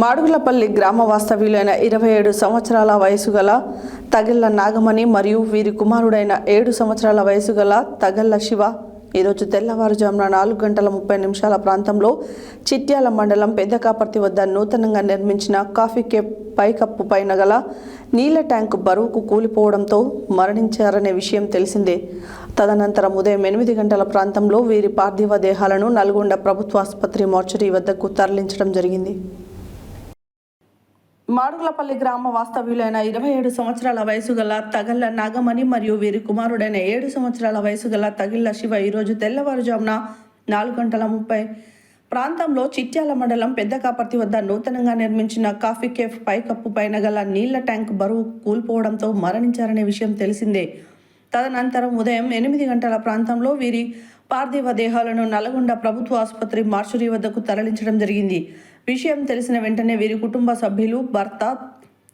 మాడుగులపల్లి గ్రామ వాస్తవ్యులైన ఇరవై ఏడు సంవత్సరాల వయసు గల తగల్ల నాగమణి మరియు వీరి కుమారుడైన ఏడు సంవత్సరాల వయసు గల తగల్ల శివ ఈరోజు తెల్లవారుజామున నాలుగు గంటల ముప్పై నిమిషాల ప్రాంతంలో చిట్యాల మండలం పెద్దకాపర్తి వద్ద నూతనంగా నిర్మించిన కాఫీ కేప్ పైకప్పు పైన గల నీళ్ళ ట్యాంకు బరువుకు కూలిపోవడంతో మరణించారనే విషయం తెలిసిందే. తదనంతరం ఉదయం ఎనిమిది గంటల ప్రాంతంలో వీరి పార్థివ దేహాలను నల్గొండ ప్రభుత్వ ఆసుపత్రి మార్చురీ వద్దకు తరలించడం జరిగింది. మాడుగులపల్లి గ్రామ వాస్తవ్యులైన ఇరవై ఏడు సంవత్సరాల వయసు గల తగల్ల నాగమణి మరియు వీరి కుమారుడైన ఏడు సంవత్సరాల వయసు గల తగిళ్ళ శివ ఈరోజు తెల్లవారుజామున నాలుగు గంటల ముప్పై ప్రాంతంలో చిట్యాల మండలం పెద్ద కాపర్తి వద్ద నూతనంగా నిర్మించిన కాఫీ కేఫ్ పైకప్పు పైన గల నీళ్ళ ట్యాంక్ బరువు కూల్పోవడంతో మరణించారనే విషయం తెలిసిందే. తదనంతరం ఉదయం ఎనిమిది గంటల ప్రాంతంలో వీరి పార్థివ దేహాలను నల్గొండ ప్రభుత్వ ఆసుపత్రి మార్చురీ వద్దకు తరలించడం జరిగింది. విషయం తెలిసిన వెంటనే వీరి కుటుంబ సభ్యులు భర్త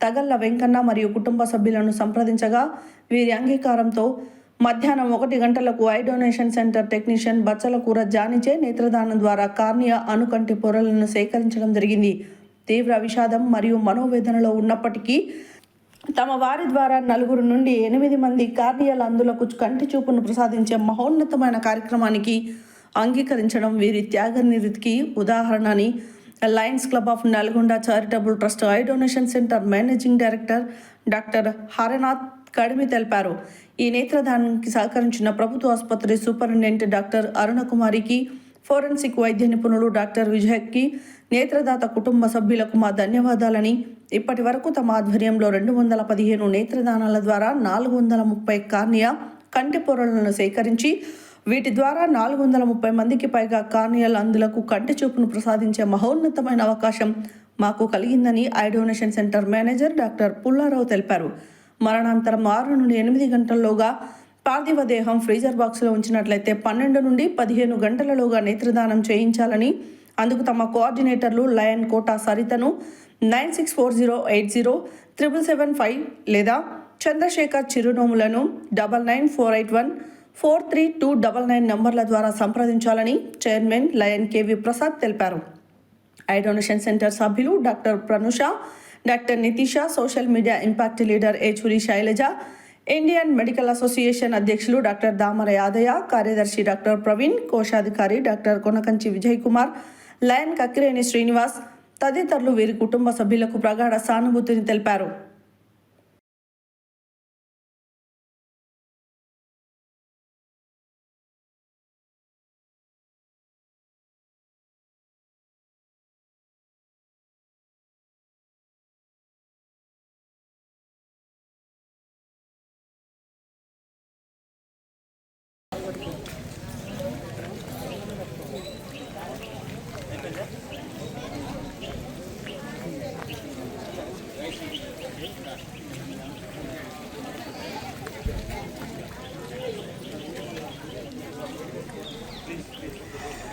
తగల్ల వెంకన్న మరియు కుటుంబ సభ్యులను సంప్రదించగా వీరి అంగీకారంతో మధ్యాహ్నం ఒకటి గంటలకు eye donation centre technician Bachchalakura జానిచే నేత్రదానం ద్వారా కార్నియా అనుకంటి పొరలను సేకరించడం జరిగింది. తీవ్ర విషాదం మరియు మనోవేదనలో ఉన్నప్పటికీ తమ వారి ద్వారా నలుగురు నుండి ఎనిమిది మంది కార్నియల్ అందులకు కంటి చూపును ప్రసాదించే మహోన్నతమైన కార్యక్రమానికి అంగీకరించడం వీరి త్యాగ నిధికి ఉదాహరణ అని lions club of Nalgonda charitable trust eye donation centre managing director doctor Haranath Kadimi తెలిపారు. ఈ నేత్రదానానికి సహకరించిన ప్రభుత్వ ఆసుపత్రి సూపరింటెండెంట్ డాక్టర్ అరుణకుమారికి ఫోరెన్సిక్ వైద్య నిపుణులు డాక్టర్ విజయక్కి నేత్రదాత కుటుంబ సభ్యులకు మా ధన్యవాదాలని. ఇప్పటి వరకు తమ ఆధ్వర్యంలో రెండు వందల పదిహేను నేత్రదానాల ద్వారా నాలుగు వందల ముప్పై కార్నియా కంటి పొరలను సేకరించి వీటి ద్వారా నాలుగు వందల ముప్పై మందికి పైగా కార్నియల్ అందులకు కంటి చూపును ప్రసాదించే మహోన్నతమైన అవకాశం మాకు కలిగిందని eye donation centre manager doctor Pullarao తెలిపారు. మరణాంతరం ఆరు నుండి ఎనిమిది గంటల్లోగా పార్థివ దేహం ఫ్రీజర్ బాక్స్లో ఉంచినట్లయితే పన్నెండు నుండి పదిహేను గంటలలోగా నేత్రదానం చేయించాలని అందుకు తమ కోఆర్డినేటర్లు lion Kota సరితను nine six four zero eight zero triple seven five లేదా Chandrasekhar చిరునోములను double nine four eight one four three two double nine నంబర్ల ద్వారా సంప్రదించాలని చైర్మన్ లయన్ కేవి ప్రసాద్ తెలిపారు. ఐ డొనేషన్ సెంటర్ సభ్యులు doctor Pranusha doctor Nitisha social media impact leader Yechuri Shailaja Indian medical association అధ్యక్షులు doctor Damara Yadaiah కార్యదర్శి doctor Praveen కోశాధికారి doctor Konakanchi Vijay Kumar lion Kakkireni Srinivas తదితరులు వీరి కుటుంబ సభ్యులకు ప్రగాఢ సానుభూతిని తెలిపారు. 我。